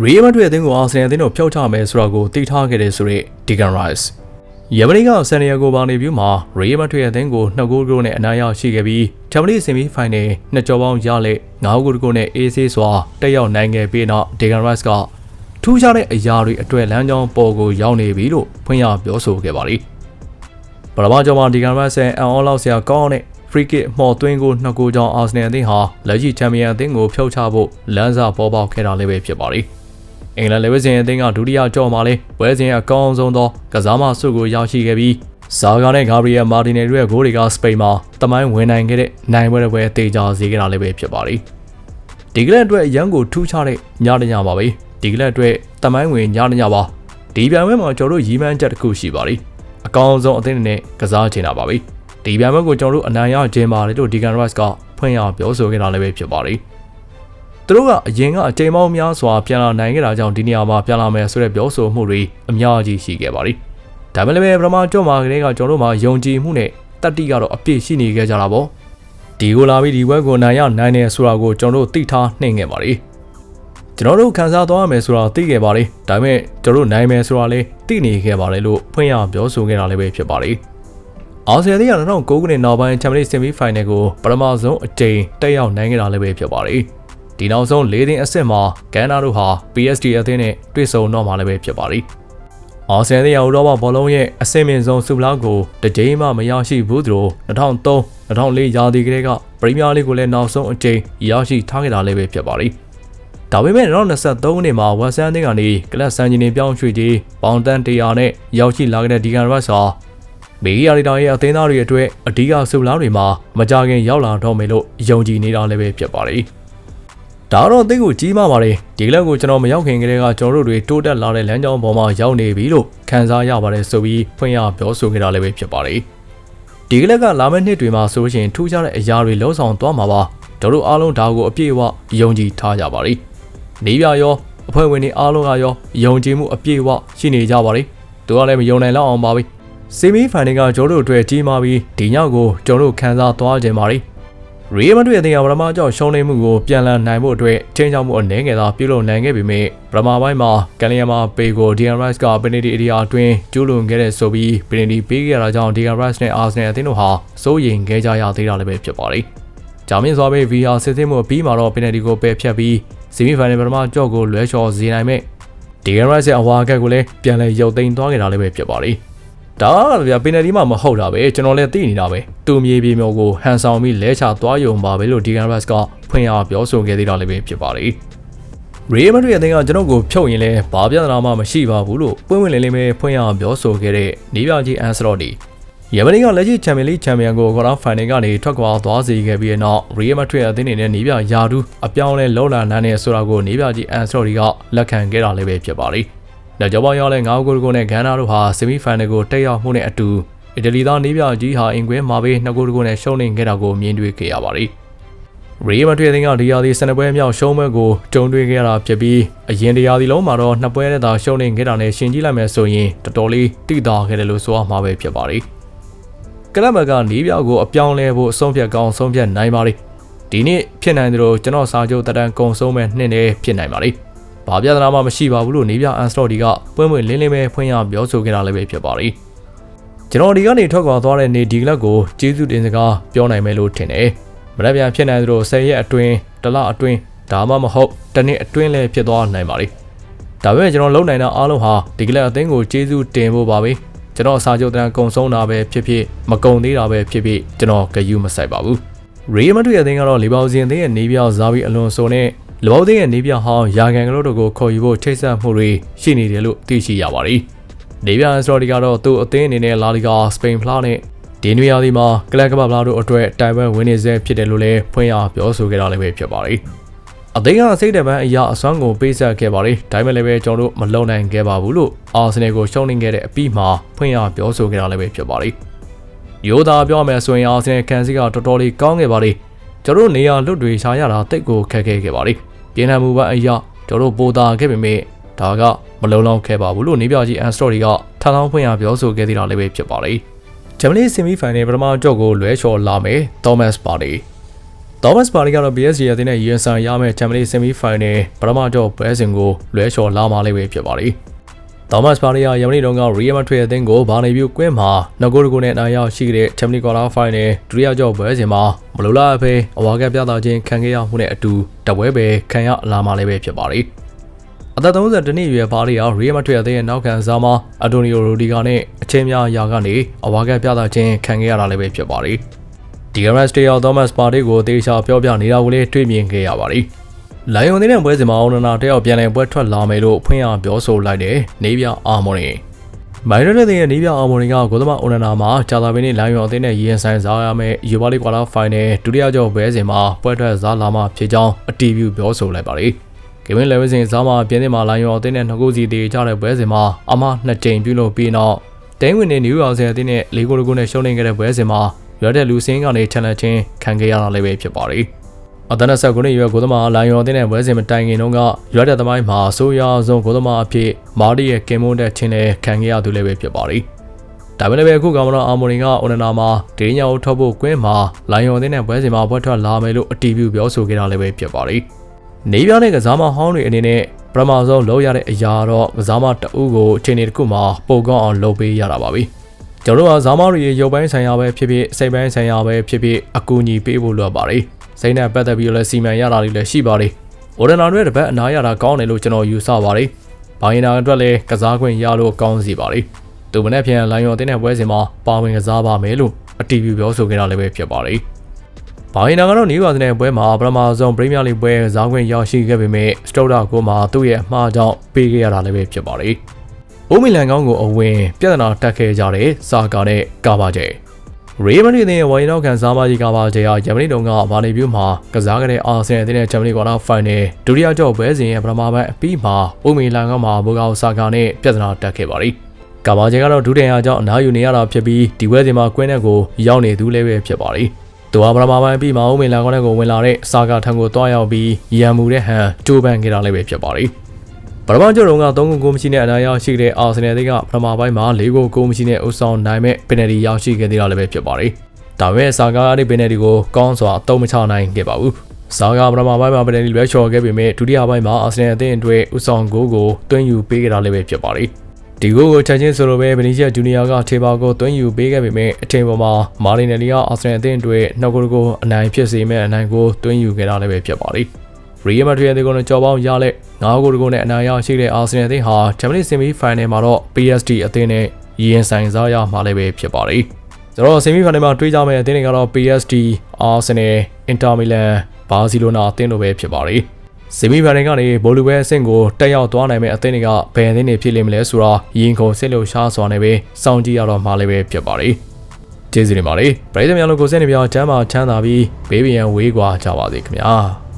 ရီယယ်မက်ဒရစ်အသင်းကိုအာဆင်နယ်အသင်းတို့ဖျောက်ချမယ်ဆိုတာကိုသိထားခဲ့တဲ့ဆိုတဲ့ Declan Rice ယမနီကဆန်နီယာဂိုဘာနေဗျူးမှာရီယယ်မက်ဒရစ်အသင်းကို2ဂိုးဂိုးနဲ့အနိုင်ရရှိခဲ့ပြီးချန်ပီယံလိဆီမီဖိုင်နယ်နှစ်ကြော်ပေါင်းရလက်9ဂိုးတကိုးနဲ့အေးဆေးစွာတက်ရောက်နိုင်ခဲ့ပြီးနောက် Declan Rice ကထူးခြားတဲ့အရာတွေအတွက်လမ်းကြောင်းပေါ်ကိုရောက်နေပြီလို့ဖွင့်ရပြောဆိုခဲ့ပါသည်ပထမကြောမှာ Declan Rice ရဲ့အန်အောလောက်ဆရာကောင်းတဲ့ free kick မှော်သွင်းကိုနှစ်ကိုကြောင့်အာဆင်နယ်အသင်းဟာလက်ရှိချန်ပီယံအသင်းကိုဖျောက်ချဖို့လမ်းစာပေါ်ပေါက်ခဲ့တာလည်းပဲဖြစ်ပါသည် အင်္ဂလန်လေဝစ်စင်အသင်းကဒုတိယကြောမှာလဲပွဲစဉ်အကောင်းဆုံးသောကစားမဆုကိုရရှိခဲ့ပြီးဇာဂါနဲ့ဂါဘရီယယ်မာတင်နယ်တို့ရဲ့ဂိုးတွေကစပိန်မှာတမိုင်းဝင်နိုင်ခဲ့တဲ့နိုင်ပွဲတစ်ပွဲတေချာစေခဲ့တာလည်းပဲဖြစ်ပါသည်ဒီကလပ်အတွက်အရန်ကိုထူးခြားတဲ့ညတညပါပဲဒီကလပ်အတွက်တမိုင်းဝင်ညတညပါဒီပြိုင်ပွဲမှာကျွန်တော်တို့ရီမန်းချက်တစ်ခုရှိပါသည်အကောင်းဆုံးအသင်းနဲ့ကစားချင်တာပါပဲဒီပြိုင်ပွဲကိုကျွန်တော်တို့အနိုင်ရခြင်းပါတယ်လို့ဒီကန်ရက်စ်ကဖွင့်ရပြောဆိုခဲ့တာလည်းပဲဖြစ်ပါသည် သူတို့ကအရင်ကအချိန်ပေါင်းများစွာပြန်လာနိုင်ခဲ့တာကြောင့်ဒီနေရာမှာပြန်လာမယ်ဆိုတဲ့ပြောဆိုမှုတွေအများကြီးရှိခဲ့ပါသည်။ဒါပေမဲ့လည်းပထမကြော့မှာကလေးကကျွန်တော်တို့မှာယုံကြည်မှုနဲ့တတိကတော့အပြည့်ရှိနေခဲ့ကြတာပေါ့။ဒီကိုလာပြီးဒီဘက်ကိုနိုင်ရနိုင်တယ်ဆိုတာကိုကျွန်တော်တို့သိထားနှိမ့်ခဲ့ပါသည်။ကျွန်တော်တို့ခံစားသွားရမယ်ဆိုတာသိခဲ့ပါသည်။ဒါပေမဲ့ကျွန်တော်တို့နိုင်မယ်ဆိုတာလည်းသိနေခဲ့ပါတယ်လို့ဖွင့်ရပြောဆိုခဲ့တာလည်းပဲဖြစ်ပါသည်။အာဆီယံက2009ခုနှစ်နောက်ပိုင်းချန်ပီယံဆီမီဖိုင်နယ်ကိုပထမဆုံးအကြိမ်တက်ရောက်နိုင်ခဲ့တာလည်းပဲဖြစ်ပါသည်။ ဒီနောက်ဆုံး၄သိန်းအဆင့်မှာကန်နာတို့ဟာ PSG အသင်းနဲ့တွေ့ဆုံတော့မှာလည်းပဲဖြစ်ပါသည်။အာဆင်နယ်ရောက်တော့ဘောလုံးရဲ့အဆင့်မြင့်ဆုံးဆုလားကိုတစ်ကြိမ်မှမရရှိဘူးသူတို့2003 2004ရာသီကလေးကပရီးမီးယားလိကိုလည်းနောက်ဆုံးအကြိမ်ရရှိထားခဲ့တာလည်းပဲဖြစ်ပါသည်။ဒါပေမဲ့2023ခုနှစ်မှာဝက်ဆန်အသင်းကနေကလပ်ဆန်ဂျီနေပြောင်းရွှေ့ကြီးပေါင်တန်100နဲ့ရောက်ရှိလာခဲ့တဲ့ဒီကန်ရက်စ်ဟာမီဂီယာရီတာရဲ့အသင်းသားတွေအတွက်အဓိကဆုလားတွေမှာမကြခင်ရောက်လာတော့မယ်လို့ယုံကြည်နေတာလည်းပဲဖြစ်ပါတယ်။ ဒါတော့သိကိုကြီးမားပါတယ်ဒီကလပ်ကိုကျွန်တော်မရောက်ခင်ကတည်းကကျွန်တော်တို့တွေတိုးတက်လာတဲ့လမ်းကြောင်းပေါ်မှာရောက်နေပြီလို့ခံစားရပါတယ်ဆိုပြီးဖွင့်ရပြောဆိုခဲ့တာလည်းပဲဖြစ်ပါတယ်ဒီကလပ်ကလာမယ့်နှစ်တွေမှာဆိုရှင်ထူးခြားတဲ့အရာတွေလှုံ့ဆော်သွားမှာပါတို့တို့အားလုံးဒါကိုအပြည့်အဝယုံကြည်ထားကြပါလိမ့်နေပြရောအဖွဲ့ဝင်တွေအားလုံးကရောယုံကြည်မှုအပြည့်အဝရှိနေကြပါလိမ့်သူကလည်းမယုံနိုင်လောက်အောင်ပါပဲစီမီဖိုင်တွေကကျွန်တော်တို့အတွက်ကြီးမားပြီးဒီညကိုကျွန်တော်တို့ခံစားသွားကြပါလိမ့် ရီမန်တို့ရဲ့တင်ရပထမကြောင့်ရှုံးနေမှုကိုပြန်လည်နိုင်ဖို့အတွက်ချင်းချောင်းမှုအနေငယ်သာပြုလုပ်နိုင်ခဲ့ပေမဲ့ပထမပိုင်းမှာကန်လီယာမာပေကိုဒီယန်ရိုက်စ်ကပင်နီတီအရီယာအတွင်းကျူးလွန်ခဲ့တဲ့ဆိုပြီးပင်နီတီပေးခဲ့တာကြောင့်ဒီယန်ရိုက်စ်နဲ့အာဆင်နယ်အသင်းတို့ဟာစိုးရိမ်ခဲ့ကြရသေးတာလည်းပဲဖြစ်ပါတယ်။ဂျာမင်းစွာပဲ VR စစ်စစ်မှုအပြီးမှာတော့ပင်နီတီကိုပယ်ဖြတ်ပြီးဆီမီဖိုင်နယ်ပထမကြော့ကိုလွဲချော်စေနိုင်မဲ့ဒီယန်ရိုက်စ်ရဲ့အဝါကက်ကိုလည်းပြန်လည်ရုပ်သိမ်းသွားခဲ့တာလည်းပဲဖြစ်ပါတယ်။ ဒါကဗျာပင်နယ်ဒီမှမဟုတ်တာပဲကျွန်တော်လည်းသိနေတာပဲတူမြေပြေမျိုးကိုဟန်ဆောင်ပြီးလဲချသွားယုံပါပဲလို့ဒီကန်ရက်စ်ကဖွင့်ရပြောဆိုခဲ့သေးတာလည်းပဲဖြစ်ပါတယ်ရီမက်ဒရစ်အသင်းကကျွန်တော်ကိုဖြုတ်ရင်လည်းဘာပြဿနာမှမရှိပါဘူးလို့ပွင့်ပွင့်လင်းလင်းပဲဖွင့်ရပြောဆိုခဲ့တဲ့နေပြကြီးအန်စလော့ဒီယမနီကလက်ရှိချန်ပီယံလိချန်ပီယံကိုကွာတာဖိုင်နယ်ကနေထွက်ခွာသွားစေခဲ့ပြီးတဲ့နောက်ရီမက်ဒရစ်အသင်းအနေနဲ့နေပြယာဒူးအပြောင်းလဲလောလာနန်းနေဆိုတာကိုနေပြကြီးအန်စလော့ဒီကလက်ခံခဲ့တာလည်းပဲဖြစ်ပါတယ် လက်ကြောပေါင်းရောက်လဲ9ဂိုးကိုနဲ့ဂန်နာတို့ဟာဆီမီဖိုင်နယ်ကိုတက်ရောက်မှုနဲ့အတူအီတလီသားနေပြကြီးဟာအင်ကွဲမှာပဲ2ဂိုးကိုနဲ့ရှုံးနေခဲ့တာကိုမြင်တွေ့ခဲ့ရပါတယ်။ရီမန်ထွေသင်းကဒီယာဒီစနပွဲမြောက်ရှုံးပွဲကိုကြုံတွေ့ခဲ့ရတာဖြစ်ပြီးအရင်တရားဒီလုံးမှာတော့နှစ်ပွဲနဲ့သာရှုံးနေခဲ့တာနဲ့ရှင်ကြည့်လိုက်မယ်ဆိုရင်တော်တော်လေးတိတာခဲ့တယ်လို့ဆိုရမှာပဲဖြစ်ပါတယ်။ကလပ်ဘက်ကနေပြကိုအပြောင်းလဲဖို့အဆုံးဖြတ်ကောင်းဆုံးဖြတ်နိုင်ပါလိမ့်။ဒီနေ့ဖြစ်နိုင်တယ်လို့ကျွန်တော်စာချုပ်တတန်ကုံဆုံးမဲ့နှစ်နဲ့ဖြစ်နိုင်ပါလိမ့်။ ဘာပြဿနာမှမရှိပါဘူးလို့နေပြအန်စတော့ဒီကပွင့်ပွင့်လင်းလင်းပဲဖွင့်ရပြောဆိုခဲ့တာလည်းပဲဖြစ်ပါတယ်ကျွန်တော်ဒီကနေထွက်ခွာသွားတဲ့နေဒီကလပ်ကိုကျေးဇူးတင်စကားပြောနိုင်မယ်လို့ထင်တယ်မရက်ပြန်ဖြစ်နိုင်သလို10ရက်အတွင်းတစ်လအတွင်းဒါမှမဟုတ်တစ်နှစ်အတွင်းလည်းဖြစ်သွားနိုင်ပါလိမ့်ဒါပေမဲ့ကျွန်တော်လုံနိုင်တာအားလုံးဟာဒီကလပ်အသင်းကိုကျေးဇူးတင်ဖို့ပါပဲကျွန်တော်စာချုပ်တန်းကုံဆုံးတာပဲဖြစ်ဖြစ်မကုံသေးတာပဲဖြစ်ဖြစ်ကျွန်တော်ဂယုမဆိုင်ပါဘူးရီမတ်ရဲ့အသင်းကတော့လီဘော်ဇင်အသင်းရဲ့နေပြောက်ဇာဘီအလွန်ဆိုနဲ့ လဘောသိရဲ့နေပြဟောင်းယာကန်ကလေးတို့ကိုခေါ်ယူဖို့ချိတ်ဆက်မှုတွေရှိနေတယ်လို့သိရှိရပါတယ်။နေပြစတော်ဒီကတော့သူ့အသင်းအနေနဲ့လာလီဂါစပိန်ဖလားနဲ့ဒီနွေရာသီမှာကလပ်ကပ္ပလာတို့အတွက်တိုင်ဝမ်ဝင်းနေစေဖြစ်တယ်လို့လည်းဖွင့်ရပြောဆိုခဲ့တာလည်းပဲဖြစ်ပါတယ်။အသင်းကစိတ်တပန်းအရာအစွမ်းကိုပေးဆက်ခဲ့ပါတယ်။ဒါပေမဲ့လည်းပဲကျွန်တော်တို့မလုံနိုင်ခဲ့ပါဘူးလို့အာဆင်နယ်ကိုရှုံးနေခဲ့တဲ့အပြီးမှာဖွင့်ရပြောဆိုခဲ့တာလည်းပဲဖြစ်ပါတယ်။ရိုးသားပြောမယ်ဆိုရင်အာဆင်နယ်ကန်စီကတော်တော်လေးကောင်းခဲ့ပါတယ်။ကျွန်တော်တို့နေရာလွတ်တွေရှာရတာတိတ်ကိုခက်ခဲခဲ့ပါတယ်။ ပြင်းထန်မှုပိုင်းအရာကျွန်တော်တို့ပိုတာခဲ့ပေမဲ့ဒါကမလုံလောက်ခဲ့ပါဘူးလို့နေပြကြီးအန်စတော်တွေကထထောင်းဖွင့်ရပြောဆိုခဲ့သေးတာလည်းပဲဖြစ်ပါလိမ့်ဂျမနီဆီမီဖိုင်နယ်ပထမကြော့ကိုလွဲချော်လာမယ်သောမတ်ပါတီသောမတ်ပါရီကတော့ PSG အသင်းနဲ့ရင်ဆိုင်ရမယ့် Champions League Semi-Final ပထမတော့ပွဲစဉ်ကိုလွဲချော်လာမှလည်းပဲဖြစ်ပါတယ်။ သောမတ်ပါရီကယမနီတုန်းက Real Madrid အသင်းကိုဘာနေပြုကွင်းမှာနဂိုတကူနဲ့နိုင်ရောက်ရှိတဲ့ Champions League Quarter Final ဒုတိယကြောပွဲစဉ်မှာမလိုလားအဖေအဝါကပြသခြင်းခံခဲ့ရမှုနဲ့အတူတပွဲပဲခံရလာမှလည်းပဲဖြစ်ပါတယ်။အသက်32နှစ်အရွယ်ပါရီက Real Madrid အသင်းရဲ့နောက်ခံစားမှာအတိုနီယိုရိုဒီဂါနဲ့အချင်းများရာကနေအဝါကပြသခြင်းခံခဲ့ရတာလည်းပဲဖြစ်ပါတယ်။ဒီဂရတ်စတေယောသောမတ်ပါတီကိုတေချာပြောပြနေတာကိုလည်းတွေ့မြင်ခဲ့ရပါတယ်။ လိုင်ယွန်သေးတဲ့ပွဲစဉ်မှာအော်နနာတယောက်ပြန်လည်ပွဲထွက်လာမယ်လို့ဖွင့်ရပြောဆိုလိုက်တဲ့နေပြအာမော်နီမိုင်ရတဲ့ရဲ့နေပြအာမော်နီကဂိုသမအော်နနာမှာဂျာတာပင်းနဲ့လိုင်ယွန်အသင်းနဲ့ရင်ဆိုင်စားရမယ့်ယူပါလီကွာတာဖိုင်နယ်ဒုတိယကြောပွဲစဉ်မှာပွဲထွက်စားလာမှဖြစ်ကြောင်းအတီးပြုပြောဆိုလိုက်ပါတယ်။ဂိမင်းလေဝင်းစင်စားမှာပြင်းတင်မှာလိုင်ယွန်အသင်းနဲ့နှစ်ခုစီတေချတဲ့ပွဲစဉ်မှာအမနှစ်ကြိမ်ပြုလုပ်ပြီးနောက်တင်းဝင်နေနယူးယောက်ဆယ်အသင်းနဲ့လေးကိုတကူနဲ့ရှုံးနေခဲ့တဲ့ပွဲစဉ်မှာရွက်တဲ့လူစင်းကနေထန်လက်ချင်းခံခဲ့ရတာလည်းပဲဖြစ်ပါတယ်။ အသနဆက်ကုနှစ်ရွယ်ကိုသမားလိုင်ယော်တင်းတဲ့ပွဲစဉ်မတိုင်ခင်တုန်းကရွက်တဲ့သမိုင်းမှာဆိုးရွားဆုံးကိုသမားအဖြစ်မာဒီရဲ့ကင်မွန်းတဲ့ချင်းလည်းခံခဲ့ရသူလည်းပဲဖြစ်ပါတယ်။ဒါပေမဲ့လည်းအခုကမ္ဘာအာမိုနီကအိုနနာမှာဒေးညာကိုထုတ်ဖို့ကွင်းမှာလိုင်ယော်တင်းတဲ့ပွဲစဉ်မှာဘွက်ထွက်လာမယ်လို့အတီးပြုပြောဆိုခဲ့တာလည်းပဲဖြစ်ပါတယ်။နေပြတဲ့ကစားမဟောင်းတွေအနေနဲ့ပထမဆုံးလုပ်ရတဲ့အရာတော့ကစားမတအုပ်ကိုအချိန်တစ်ခုမှာပုံကောင်းအောင်လုပ်ပေးရတာပါပဲ။ကျွန်တော်တို့ကဇာမတွေရုပ်ပိုင်းဆိုင်ရာပဲဖြစ်ဖြစ်စိတ်ပိုင်းဆိုင်ရာပဲဖြစ်ဖြစ်အကူအညီပေးဖို့လိုပါတယ်။ စိတ်နဲ့ပတ်သက်ပြီးလည်းစီမံရတာတွေလည်းရှိပါတယ်။အိုဒနာတွေတပတ်အနာရတာကောင်းတယ်လို့ကျွန်တော်ယူဆပါတယ်။ဘိုင်နာအတွက်လည်းကစားခွင့်ရလို့ကောင်းစီပါတယ်။သူမနဲ့ပြန်လိုင်ယော်တင်းတဲ့ပွဲစဉ်မှာပါဝင်ကစားပါမယ်လို့အတီးပြုပြောဆိုခဲ့တာလည်းပဲဖြစ်ပါတယ်။ဘိုင်နာကတော့နေပါစတဲ့ပွဲမှာပထမဆုံးပရီးမီးယားလိပွဲကစားခွင့်ရရှိခဲ့ပေမဲ့စတုတ်တာကိုမှသူ့ရဲ့အမှားကြောင့်ပေးခဲ့ရတာလည်းပဲဖြစ်ပါတယ်။အိုမီလန်ကောင်းကိုအဝင်ပြဿနာတက်ခဲ့ကြတဲ့စာကာနဲ့ကာဘာဂျေ ရေမန်ရီတဲ့ဝိုင်းနောက်ခံစားမကြီးကာဘာဂျေဟာဂျမနီတုန်းကဘာလီဗျူးမှာကစားခဲ့တဲ့အာဆင်နယ်တဲ့ဂျမနီကွာတာဖိုင်နယ်ဒုတိယကြော့ပွဲစဉ်ရဲ့ပထမပိုင်းအပြီးမှာအိုမီလန်ကောင်းမှာဘောကောဆာကာနဲ့ပြဿနာတက်ခဲ့ပါသည်ကာဘာဂျေကတော့ဒုတိယကြောင့်အနားယူနေရတာဖြစ်ပြီးဒီပွဲစဉ်မှာကွင်းတဲ့ကိုရောက်နေသူလည်းပဲဖြစ်ပါသည်သူဟာပထမပိုင်းပြီးမှအိုမီလန်ကောင်းကိုဝင်လာတဲ့စာကာထံကိုတွားရောက်ပြီးရန်မူတဲ့ဟန်ကျိုးပန်းခဲ့တာလည်းပဲဖြစ်ပါသည် ပထမကျုံက3ဂိုးကိုမရှိနဲ့အနားရရှိတဲ့အာဆင်နယ်တွေကပထမပိုင်းမှာ4ဂိုးကိုမရှိနဲ့အုပ်ဆောင်နိုင်မဲ့ပင်နယ်တီရရှိခဲ့သေးတာလည်းပဲဖြစ်ပါတယ်။ဒါပေမဲ့ဆာကာအဲ့ဒီပင်နယ်တီကိုကောင်းစွာအသုံးမချနိုင်ခဲ့ပါဘူး။ဆာကာပထမပိုင်းမှာပင်နယ်တီလွဲချော်ခဲ့ပေမဲ့ဒုတိယပိုင်းမှာအာဆင်နယ်အသင်းအတွက်ဥဆောင်ဂိုးကိုတွင်းယူပေးခဲ့တာလည်းပဲဖြစ်ပါတယ်။ဒီဂိုးကိုချက်ချင်းဆိုလိုပဲဗနီရှက်ဂျူနီယာကထေဘာကိုတွင်းယူပေးခဲ့ပေမဲ့အထင်ပေါ်မှာမာရီနယ်လီကအာဆင်နယ်အသင်းအတွက်နှုတ်ဂိုးကိုအနိုင်ဖြစ်စေမဲ့အနိုင်ကိုတွင်းယူခဲ့တာလည်းပဲဖြစ်ပါတယ်။ ရီယယ်မက်ဒရစ်အသင်းကိုကြော်ပေါင်းရလက်9ဂိုးတကူနဲ့အနိုင်ရရှိတဲ့အာဆင်နယ်အသင်းဟာချန်ပီယံဆီမီဖိုင်နယ်မှာတော့ PSG အသင်းနဲ့ရင်ဆိုင်စားရမှာလည်းပဲဖြစ်ပါတယ်။ဆိုတော့ဆီမီဖိုင်နယ်မှာတွေ့ကြမယ့်အသင်းတွေကတော့ PSG, Arsenal, Inter Milan, Barcelona အသင်းတို့ပဲဖြစ်ပါတယ်။ဆီမီဖိုင်နယ်ကနေဘိုလူဘဲအဆင့်ကိုတက်ရောက်သွားနိုင်မယ့်အသင်းတွေကဘယ်အသင်းတွေဖြစ်လိမ့်မလဲဆိုတာရင်ခုန်စစ်လို့ရှားစွာနဲ့ပဲစောင့်ကြည့်ရတော့မှာလည်းပဲဖြစ်ပါတယ်။ကျေးဇူးတင်ပါတယ်။ပရိသတ်များလုံးကိုစနေပြချမ်းသာချမ်းသာပြီးဘေးပင်ရန်ဝေးကွာကြပါစေခင်ဗျာ။